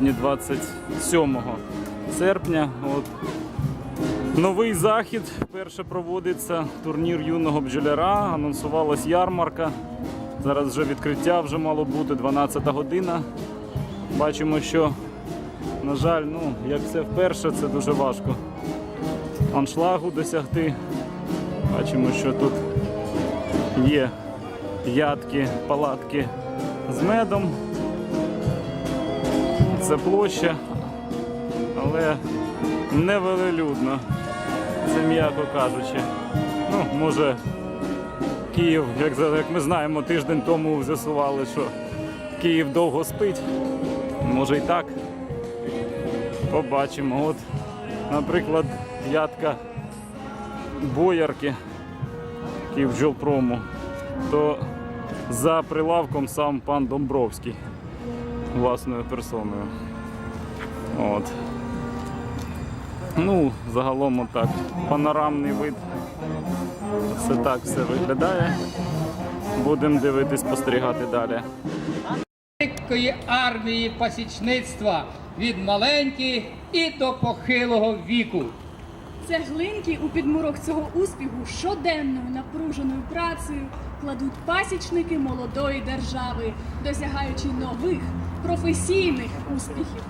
Сьогодні 27 серпня. От. Новий захід. Вперше проводиться турнір юного бджоляра. Анонсувалась ярмарка. Зараз вже відкриття вже мало бути 12 година. Бачимо, що, на жаль, ну, як все вперше, це дуже важко аншлагу досягти. Бачимо, що тут є ядки, палатки з медом. Це площа, але невелелюдно, це м'яко кажучи. Ну, може, Київ, як, як ми знаємо, тиждень тому з'ясували, що Київ довго спить. Може і так. Побачимо. От, наприклад, ядка боярки Київджолпрому, то за прилавком сам пан Домбровський власною персоною. От. Ну, загалом отак. Панорамний вид. Все так все виглядає. Будемо дивитись, спостерігати далі. великої армії пасічництва від маленьких і до похилого віку. Цеглинки у підмурок цього успіху щоденною напруженою працею кладуть пасічники молодої держави, досягаючи нових професійних успіхів.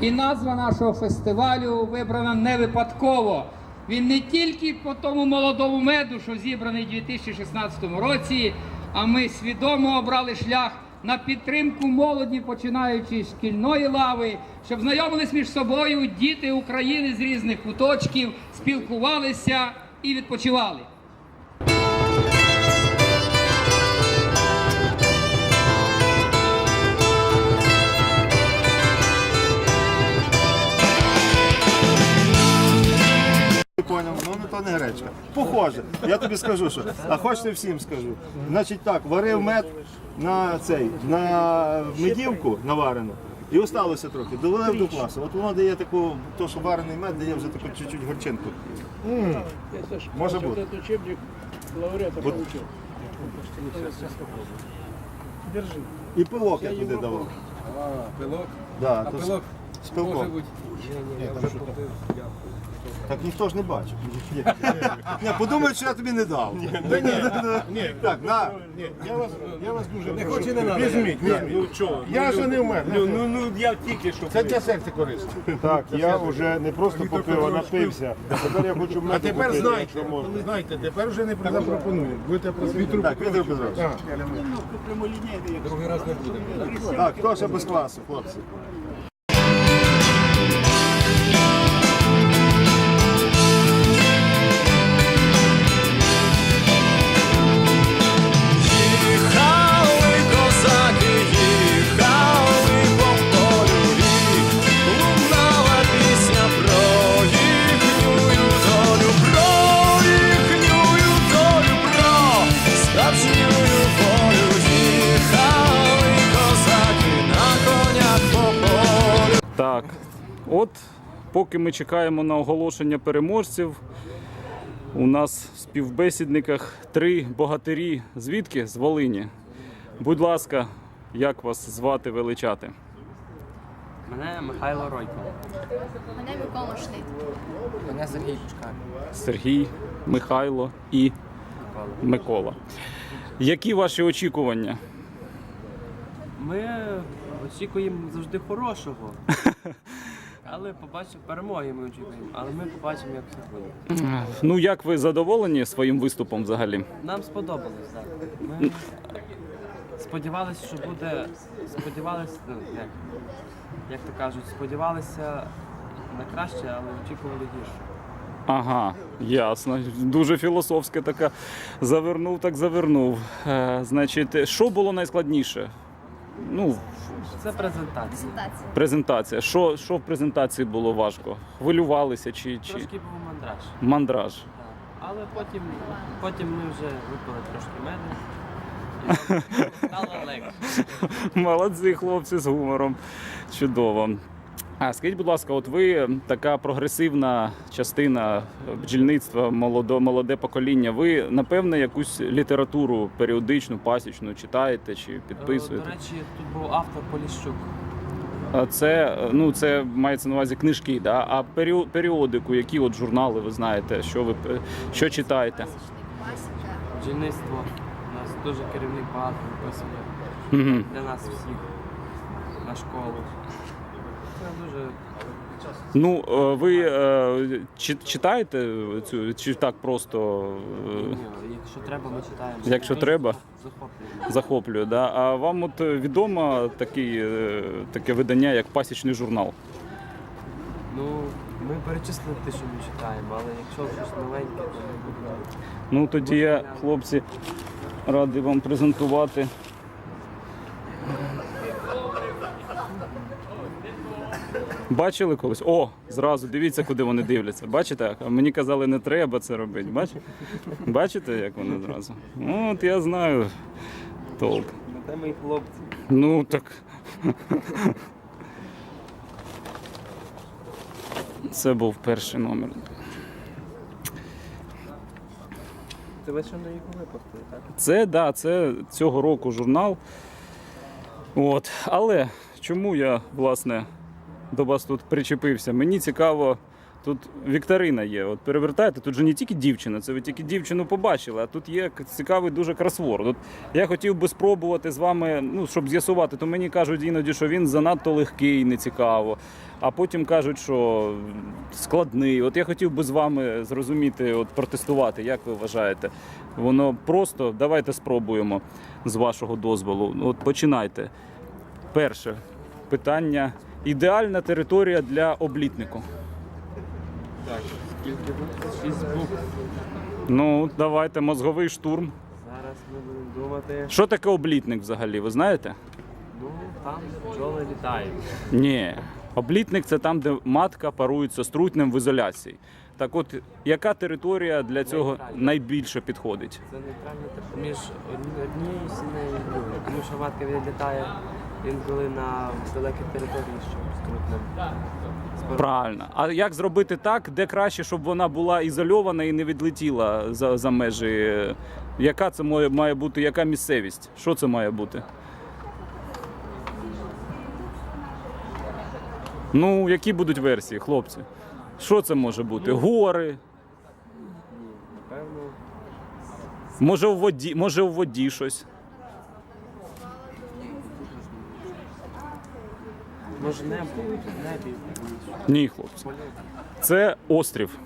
І назва нашого фестивалю вибрана не випадково. Він не тільки по тому молодому меду, що зібраний у 2016 році, а ми свідомо обрали шлях на підтримку молоді, починаючи з шкільної лави, щоб знайомились між собою діти України з різних куточків, спілкувалися і відпочивали. Поняв, ну ну, то не гречка. Похоже. Я тобі скажу, що. А хочете всім скажу. Значить так, варив мед на цей, на медівку наварену. І осталося трохи, довели до класу. От воно дає таку, то, що варений мед дає вже таку чуть-чуть горчинку. Може бути. Этот учебник лауреата Вот. получил. Держи. І пилок я туди давав. А, пилок? Да, А то з- пилок з може бути. Ні, що-то я. Так ніхто ж не бачив. Ні, подумають, що я тобі не дав. Ні, Так, на. ні, я вас, я вас дуже Не хоче, не надо. Візьміть, ні, ну чого? Я ж не вмер. Ну, ну, ну, я тільки що. Це для серця корисно. Так, я вже не просто попив, а напився. Тепер я хочу А тепер знайте, знаєте, тепер вже не запропоную. Будете просити. Так, Віктор Петрович. Другий раз не буде. Так, хто ще без класу, хлопці? От поки ми чекаємо на оголошення переможців, у нас в співбесідниках три богатирі. Звідки? З Волині. Будь ласка, як вас звати величати? Мене Михайло Ройко. Мене Микола Шнит. Мене Сергій Пушкар. Сергій, Михайло і Микола. Які ваші очікування? Ми очікуємо завжди хорошого. Але побачимо перемоги ми очікуємо. Але ми побачимо, як все буде. Ну, як ви задоволені своїм виступом взагалі? Нам сподобалось, так. Ми сподівалися, що буде. Сподівалися, ну, як, як то кажуть, сподівалися на краще, але очікували гірше. Ага, ясно. Дуже філософське таке. Завернув, так завернув. Е, значить, що було найскладніше? Ну, Це презентація. презентація. Що, що в презентації було важко? Хвилювалися чи, чи... Трошки був мандраж. мандраж? Так. Але потім, потім ми вже випили трошки меду. І стало легше. Молодці хлопці з гумором. Чудово. А скажіть, будь ласка, от ви така прогресивна частина бджільництва, молодо, молоде покоління. Ви напевне якусь літературу періодичну, пасічну читаєте чи Е, підписуєте? До речі, тут був автор Поліщук. Це ну це мається на увазі книжки, да? А періодику, які от журнали ви знаєте, що ви е, що читаєте? Бджільництво. У нас дуже керівник багато виписує Угу. для нас всіх на школу. Це дуже Ну е, ви е, чи- читаєте цю чи так просто е, Ні, якщо треба, ми читаємо. Якщо треба. Захоплюємо. захоплює? Да? А вам от е, відомо такий, е, таке видання, як пасічний журнал? Ну, ми перечислили те, що ми читаємо, але якщо щось новеньке, то ми будемо. Ну тоді я, хлопці, радий вам презентувати. Бачили колись? О, зразу дивіться, куди вони дивляться. Бачите? А мені казали, не треба це робити. Бачите? Бачите, як вони зразу? Ну, от я знаю толк. Ну, де мої хлопці? Ну так. Це був перший номер. Це ви що на їх випустили, так? Це да, це цього року журнал. От. Але чому я власне до вас тут причепився? Мені цікаво, тут вікторина є. От перевертайте, тут же не тільки дівчина, це ви тільки дівчину побачили, а тут є цікавий дуже кросворд. От я хотів би спробувати з вами, ну, щоб з'ясувати, то мені кажуть іноді, що він занадто легкий, не цікаво. А потім кажуть, що складний. От я хотів би з вами зрозуміти, от протестувати, як ви вважаєте. Воно просто давайте спробуємо з вашого дозволу. От починайте. Перше питання. Ідеальна територія для облітнику. Так. Скільки букв? Шість букв. Ну, давайте мозговий штурм. Зараз ми будемо думати. Що таке облітник взагалі? Ви знаєте? Ну, там бджоли літають. Ні. Облітник це там, де матка парується з трутнем в ізоляції. Так от, яка територія для цього найбільше підходить? Це нейтральний тип між однією сім'єю і другою. Тому що матка відлітає інколи на далекі території, щоб з трутнем. Правильно. А як зробити так, де краще, щоб вона була ізольована і не відлетіла за, за межі? Яка це має, має бути, яка місцевість? Що це має бути? Ну, які будуть версії, хлопці? Що це може бути? Гори? Напевно, Може у воді, може у воді щось? Може небо, небі. Ні, хлопці. Це острів.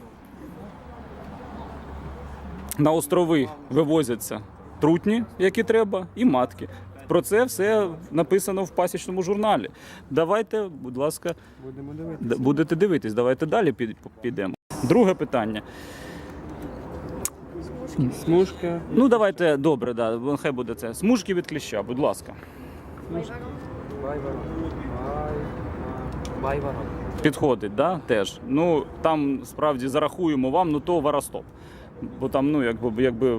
На острови вивозяться трутні, які треба, і матки. Про це все написано в пасічному журналі. Давайте, будь ласка, Будемо дивитися. будете дивитись, давайте далі під- підемо. Друге питання. Смужка. Ну, давайте, добре, да, хай буде це. Смужки від кліща, будь ласка. Байварок. Підходить, да? Теж. Ну, там справді зарахуємо вам, ну то варостоп. Бо там, ну, якби, якби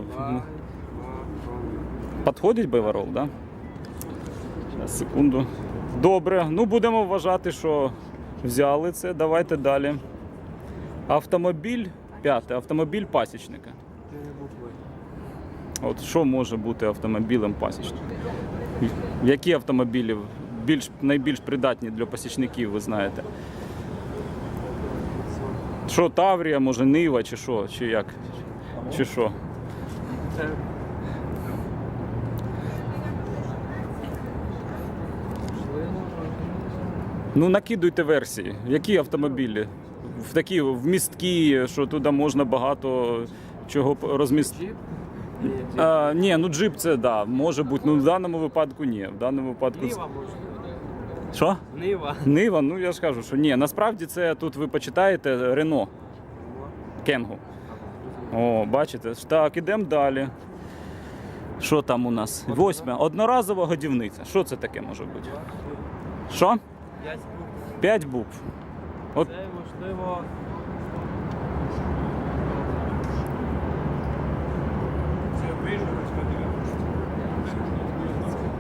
Підходить байварол, да? Зараз, секунду. Добре, ну будемо вважати, що взяли це. Давайте далі. Автомобіль, п'яте, автомобіль пасічника. От що може бути автомобілем пасічника? Які автомобілі більш, найбільш придатні для пасічників, ви знаєте? Що, Таврія, може, Нива, чи що, чи як? Чи що? Ну, накидуйте версії. Які автомобілі? В такі в містки, що туди можна багато чого розмістити. Ні, ну джип це да, може бути. Ну в даному випадку ні. В даному випадку. це-. Що? Нива. Нива, ну я ж кажу, що ні. Насправді це тут ви почитаєте Рено. Кенгу. О, бачите? Так, ідемо далі. Що там у нас? Восьме. Одноразова годівниця. Що це таке може бути? Що? П'ять букв. П'ять букв. От Це можливо.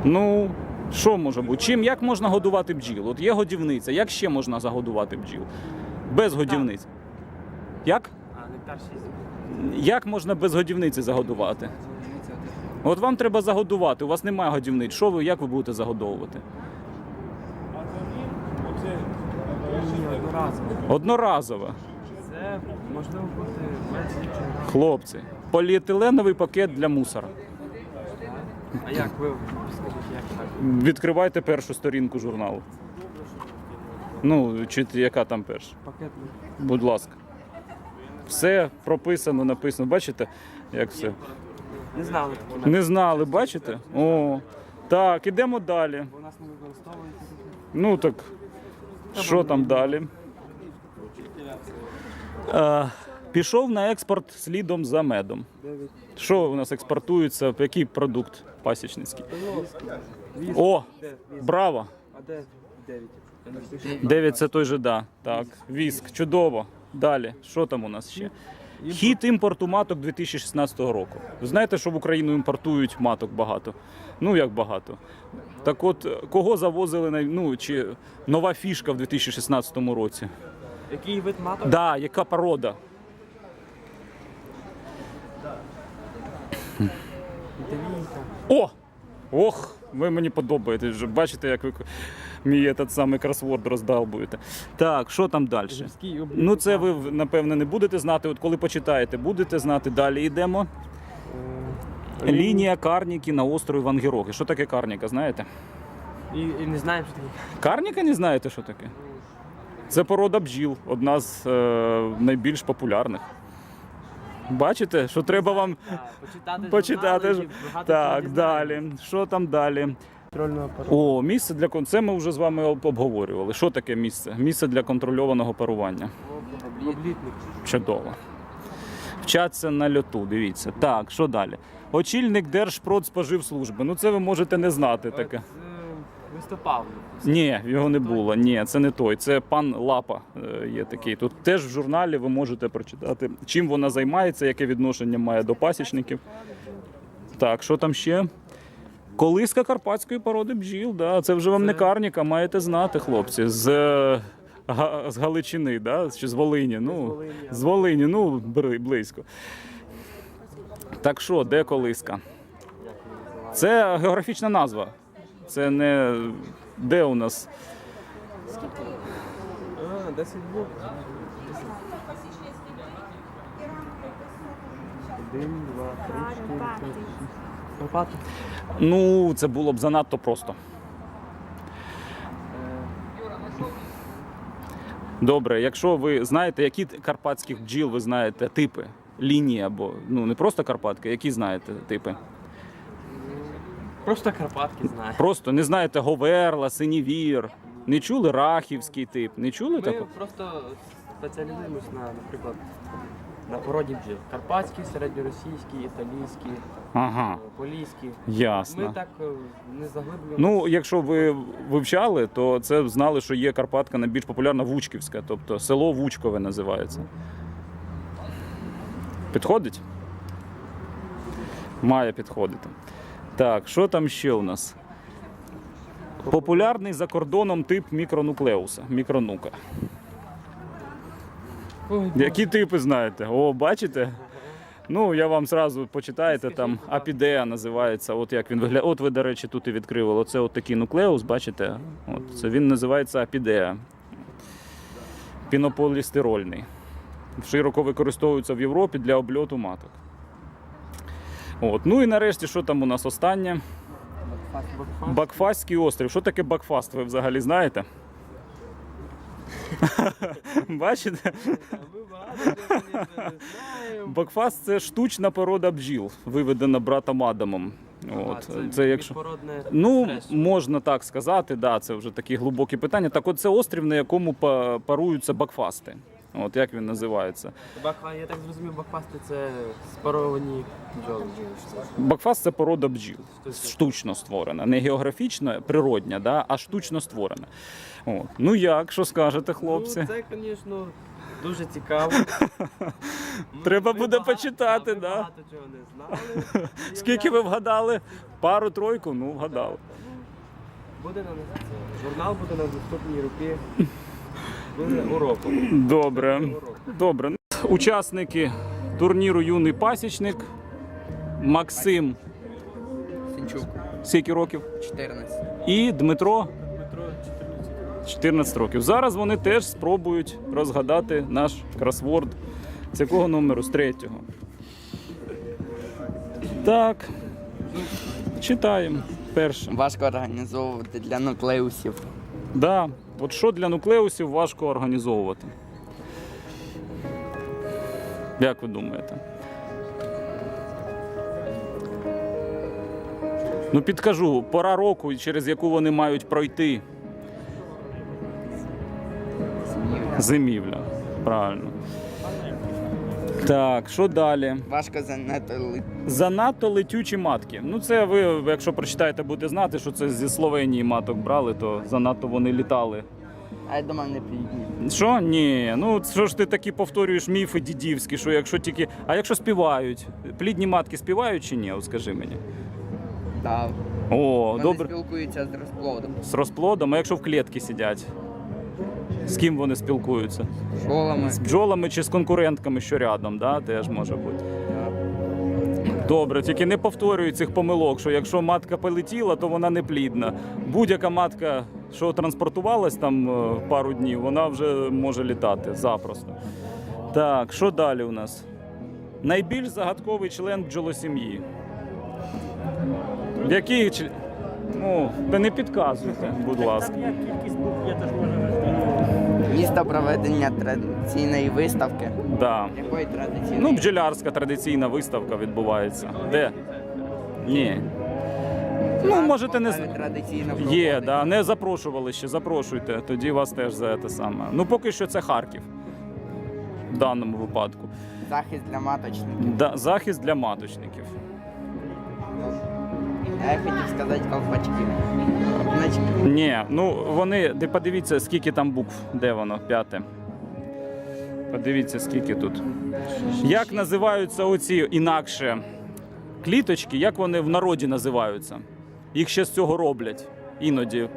Ну, Що може бути? Чим як можна годувати бджіл? От є годівниця. Як ще можна загодувати бджіл? Без годівниць. Як? А, нектар 6. Як можна без годівниці загодувати? От вам треба загодувати, у вас немає годівниць. Що ви, як ви будете загодовувати? Одноразово. Це можливо бути. Хлопці, поліетиленовий пакет для мусора. А як ви скажіть? Відкривайте першу сторінку журналу. Ну, чи яка там перша? Пакет Будь ласка. Все прописано, написано. Бачите, як все? не знали Не знали, бачите? О, так, ідемо далі. бо нас не використовується. Ну так, що там далі? Е, пішов на експорт слідом за медом. Що у нас експортується? Який продукт пасічницький? О, браво! А де 9? Дев'ять це той же да. Так, віск, чудово. Далі, що там у нас ще? Хід імпорту маток 2016 року. Ви знаєте, що в Україну імпортують маток багато? Ну як багато. Так от, кого завозили на ну чи нова фішка в 2016 році? Який вид маток? Да, яка порода? О! Ох, ви мені подобаєтесь. вже. Бачите, як ви мій этот самий кросворд роздалбуєте. Так, що там далі? Ну, це ви напевне не будете знати. От коли почитаєте, будете знати. Далі йдемо. Е, Лінія Карніки на острові Вангероги. Що таке Карніка, знаєте? І, і не знаємо, що таке. Карніка не знаєте, що таке? Це порода бджіл, одна з е, найбільш популярних. Бачите, що треба вам почитати, почитати. журнали Так, далі. Що там далі? О, місце для кон- це ми вже з вами об- обговорювали. Що таке місце? Місце для контрольованого парування. Облітник. Чудово. Вчаться на льоту, дивіться. Так, що далі? Очільник Держпродспоживслужби. Ну це ви можете не знати таке. Це виступав. Ні, його не було. Ні, це не той. Це пан Лапа е, є такий. Тут теж в журналі ви можете прочитати, чим вона займається, яке відношення має до пасічників. Так, що там ще? Колиска карпатської породи бджіл, да. це вже вам не карніка, маєте знати, хлопці. З, е, з Галичини, да? чи з Волині. Ну, з Волині, ну, близько. Так що, де колиска? Це географічна назва. Це не де у нас. А, 10 блок. Один. Ну, це було б занадто просто. Добре, якщо ви знаєте, які карпатських бджіл ви знаєте, типи, лінії або ну не просто карпатки, які знаєте типи? Просто Карпатки знаю. Просто не знаєте Говерла, Синівір. Не чули рахівський тип? Не чули Ми такого? просто спеціалізуємось на, наприклад, на породі бджіл. Карпатські, середньоросійські, італійські, Ага, поліські. ясно. Ми так е, не заглиблюємося. Ну, якщо ви вивчали, то це знали, що є Карпатка найбільш популярна Вучківська, тобто село Вучкове називається. Підходить? Має підходити. Так, що там ще у нас? Популярний за кордоном тип мікронуклеуса, мікронука. Які типи знаєте? О, бачите? Ну, я вам зразу почитаєте, там апідея називається. От як він виглядає. От ви, до речі, тут і відкрили. Оце от такий нуклеус, бачите? От, це він називається апідея. Пінополістирольний. Широко використовується в Європі для обльоту маток. От. Ну і нарешті, що там у нас останнє? Бакфаст, бакфаст. Бакфастський острів. Що таке Бакфаст? Ви взагалі знаєте? Бачите? Бакфаст це штучна порода бджіл, виведена братом Адамом. От, А, це якщо... Ну, можна так сказати, да, це вже такі глибокі питання. Так от це острів, на якому па- паруються бакфасти. От як він називається. Бакфа, я так зрозумів, бакфасти це спаровані бджоли. Бакфаст це порода бджіл, штучно створена, не географічна, природня, да, а штучно створена. От. Ну як, що скажете, хлопці? Ну, це, звісно, дуже цікаво. Треба Ми буде багато- почитати, ми да. Багато чого не знали. Скільки ви вгадали? Пару тройку? Ну, вгадали. Буде на це. Журнал буде на наступні роки. Уроком. Добре. Добре. Учасники турніру Юний пасічник Максим Сінчук, скільки років? 14. І Дмитро 14 років. Зараз вони теж спробують розгадати наш кросворд. З якого номеру? З третього. Так. Читаємо. Перше. Важко організовувати для нуклеусів. Да. От що для нуклеусів важко організовувати? Як ви думаєте? Ну, підкажу, пора року, через яку вони мають пройти. Зимівля. Правильно. Так, що далі? Важко занадто ли- Занадто летючі матки. Ну, це ви, якщо прочитаєте, будете знати, що це зі Словенії маток брали, то занадто вони літали. А я думав, не плідні. Що? Ні. Ну що ж ти такі повторюєш міфи дідівські, що якщо тільки. А якщо співають? Плідні матки співають чи ні? От скажи мені. Да. О, Вони добре. спілкуються з розплодом. З розплодом, а якщо в клітці сидять? З ким вони спілкуються? Школами. З бджолами чи з конкурентками, що рядом, да? теж може бути. Добре, тільки не повторюй цих помилок, що якщо матка полетіла, то вона не плідна. Будь-яка матка, що транспортувалась там е, пару днів, вона вже може літати запросто. Так, що далі у нас? Найбільш загадковий член бджолосім'ї. Який член? Ну, не підказуйте, будь ласка. Місто проведення традиційної виставки. Да. Якої традиційної? Ну, бджолярська традиційна виставка відбувається. Де? Ні. Ну, можете не з- Традиційно Є, проводить. да. Не запрошували ще, запрошуйте. Тоді вас теж за те саме. Ну, поки що це Харків. В даному випадку. Захист для маточників. Да, захист для маточників. А я хотів сказати колпачків. Значить, Ні, ну вони, де подивіться, скільки там букв, де воно, п'яте. Подивіться, скільки тут. Як називаються оці інакше кліточки, як вони в народі називаються? Їх ще з цього роблять іноді.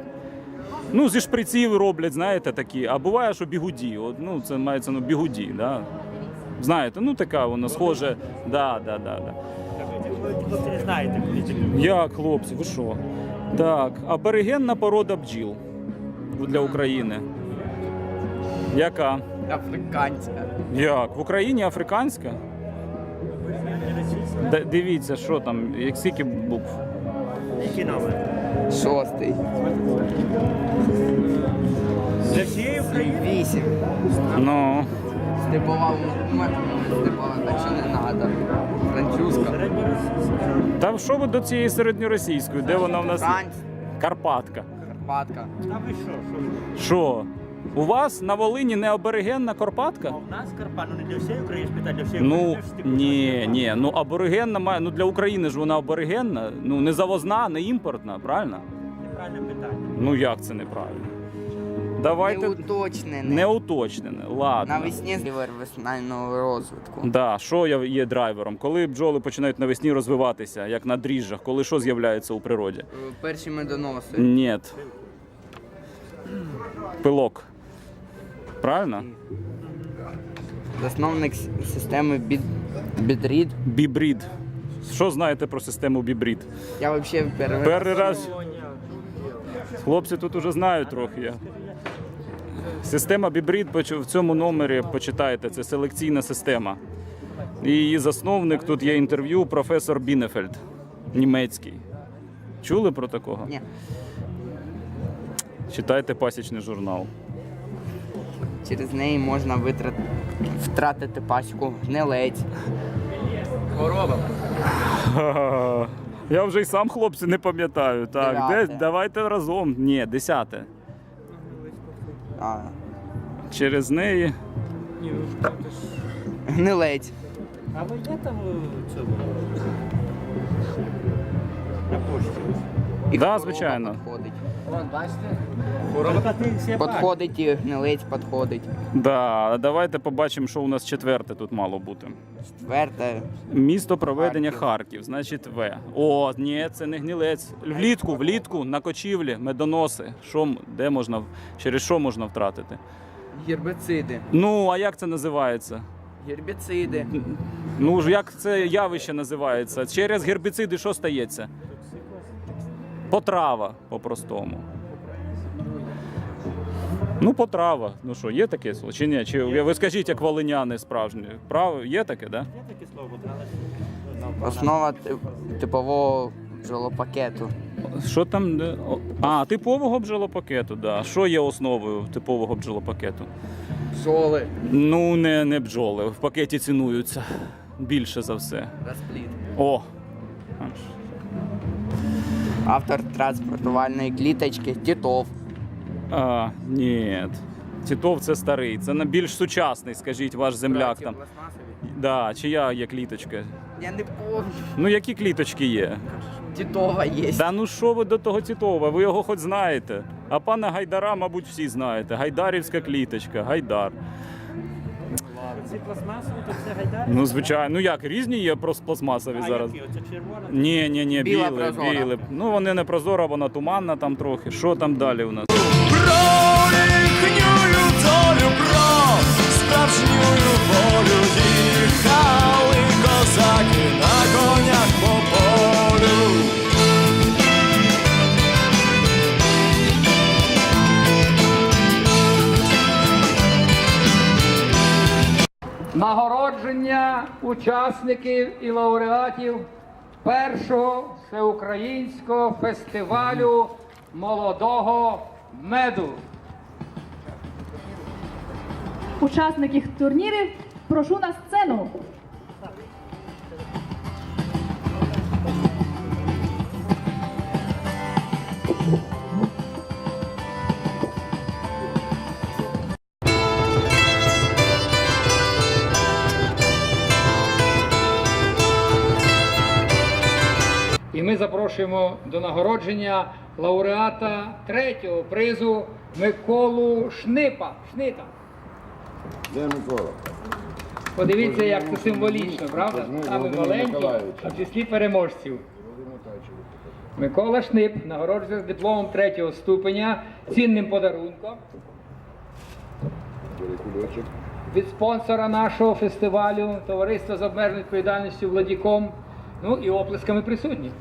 Ну, зі шприців роблять, знаєте, такі. А буває, що бігуді. От, ну, це мається ну, бігуді, да? Знаєте, ну така вона схоже. Да, да, да, да. Як, хлопці, ви що? Так, аборигенна порода бджіл для України. Яка? африканська. Як? В Україні африканська? Д- дивіться, що там, як скільки букв. Шостий. Вісім. Ну, Степова степова, так що не треба. Французька. та що ви до цієї середньоросійської? Де вона в нас? Франц, Карпатка. Карпатка. Що? Що? У вас на Волині не аборигенна Карпатка? А У нас Карпану не для всієї України спитати, для всієї Ну України теж ні, ні, ну аборигенна має. Ну для України ж вона аборигенна, ну не завозна, не імпортна, правильно? неправильне питання. Ну як це неправильно? Давайте Неуточнене. не уточнене. Ладно. Навесні зливер весняного розвитку. Да, що я є драйвером? Коли бджоли починають навесні розвиватися, як на дріжджах, коли що з'являється у природі? Е, Перші медоноси. Ні. Пилок. Правильно? Засновник с- системи бід... бідрід. Бібрід. Що знаєте про систему бібрід? Я взагалі перший Перший раз. Хлопці тут уже знають трохи. Я. Система Бібрід в цьому номері почитайте. Це селекційна система. Її засновник тут є інтерв'ю професор Бінефельд, німецький. Чули про такого? Ні. Читайте пасічний журнал. Через неї можна витрат... втратити пасіку гнилець. Хвороба. Ха-ха-ха. Я вже й сам хлопці не пам'ятаю. Так, де, давайте разом. Ні, десяте. А, Через неї. Ні, ну, Не ледь. А ви є там у цьому? На пошті? І Да, звичайно. Підходить. І гнилець підходить. Да, давайте побачимо, що у нас четверте тут мало бути. Четверте. Місто проведення Харків, значить В. О, ні, це не гнілець. Влітку, влітку на кочівлі, медоноси. Що, м- де можна, через що можна втратити? Гербициди. Ну, а як це називається? Гербіциди. Ну ж як це явище називається? Через гербіциди що стається? Потрава по-простому. Ну, потрава. Ну що, є таке слово? Чи ні? Чи ви скажіть, як волиняни справжні? Прав... Є таке, да? таке слово, але Основа типового бджолопакету. Що там? де? А, типового бджолопакету, да. Що є основою типового бджолопакету? Бджоли. Ну, не, не бджоли. В пакеті цінуються більше за все. Розплід. О! Автор транспортувальної кліточки Тітов. А, ні. Тітов це старий. Це на більш сучасний, скажіть, ваш земляк там. Да, чия є кліточка? Я не помню. Ну які кліточки є? Тітова є. Та ну що ви до того Тітова? Ви його хоч знаєте. А пана Гайдара, мабуть, всі знаєте. Гайдарівська кліточка, Гайдар. Ці пластмасові, то це гайдар. Ну, звичайно, ну як, різні є просто пластмасові А зараз. які? Оце червона? Ні, ні, ні, Біла біле, прозора. біле. Ну вони не прозора, вона туманна там трохи. Що там далі у нас? Про їхнюю долю, про справжню волю їхали козаки на учасників і лауреатів першого всеукраїнського фестивалю молодого меду. Учасників турнірів прошу на сцену. Запрошуємо до нагородження лауреата третього призу Миколу Шнипа. Шнита. Де Микола? Подивіться, як це символічно, правда? Саме маленький, а в числі переможців. Микола Шнип нагороджується дипломом третього ступеня, цінним подарунком від спонсора нашого фестивалю, товариства з обмеженою відповідальністю Владіком. Ну і оплесками присутні.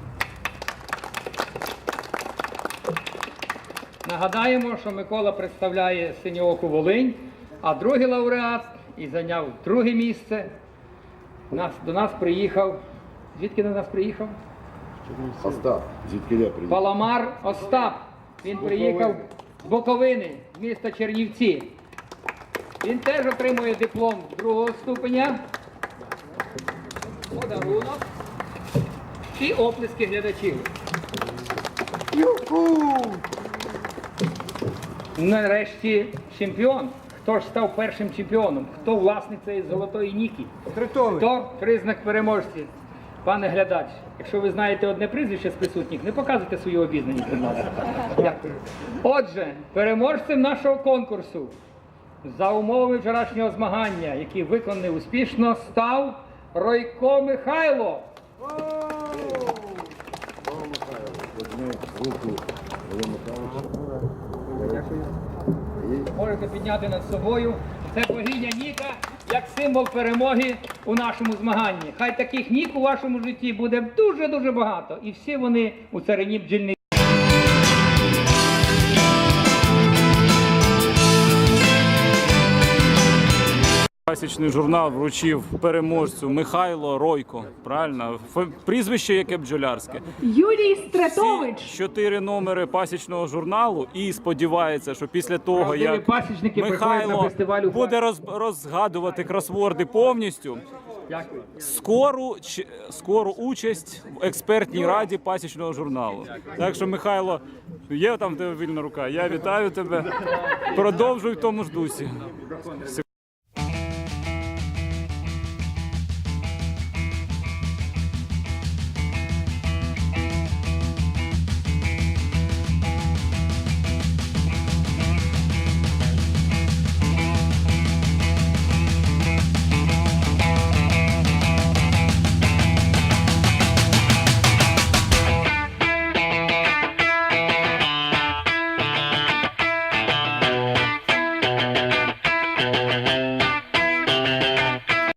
Нагадаємо, що Микола представляє синьооку Волинь, а другий лауреат і зайняв друге місце. Нас, до нас приїхав. Звідки до нас приїхав? Остап, звідки я приїхав? Паламар Остап. Він приїхав з Буковини, з міста Чернівці. Він теж отримує диплом другого ступеня. Подарунок. І оплески глядачів. Нарешті чемпіон. Хто ж став першим чемпіоном? Хто власник цієї золотої ніки? Хто признак переможці? Пане глядач, якщо ви знаєте одне прізвище з присутніх, не показуйте свою обізнаність, будь ласка. Дякую. Отже, переможцем нашого конкурсу за умовами вчорашнього змагання, які виконані успішно, став Ройко Михайло. Руку Михайловича. Можете підняти над собою. Це богиня Ніка як символ перемоги у нашому змаганні. Хай таких нік у вашому житті буде дуже-дуже багато. І всі вони у царині бджільни. Пасічний журнал вручив переможцю Михайло Ройко. Правильно? Прізвище яке бджолярське. Юрій Всі чотири номери пасічного журналу і сподівається, що після того, як Михайло буде роз, розгадувати кросворди повністю, Дякую. скору, скору участь в експертній раді пасічного журналу. Так що, Михайло, є там в тебе вільна рука. Я вітаю тебе. Продовжуй в тому ж дусі.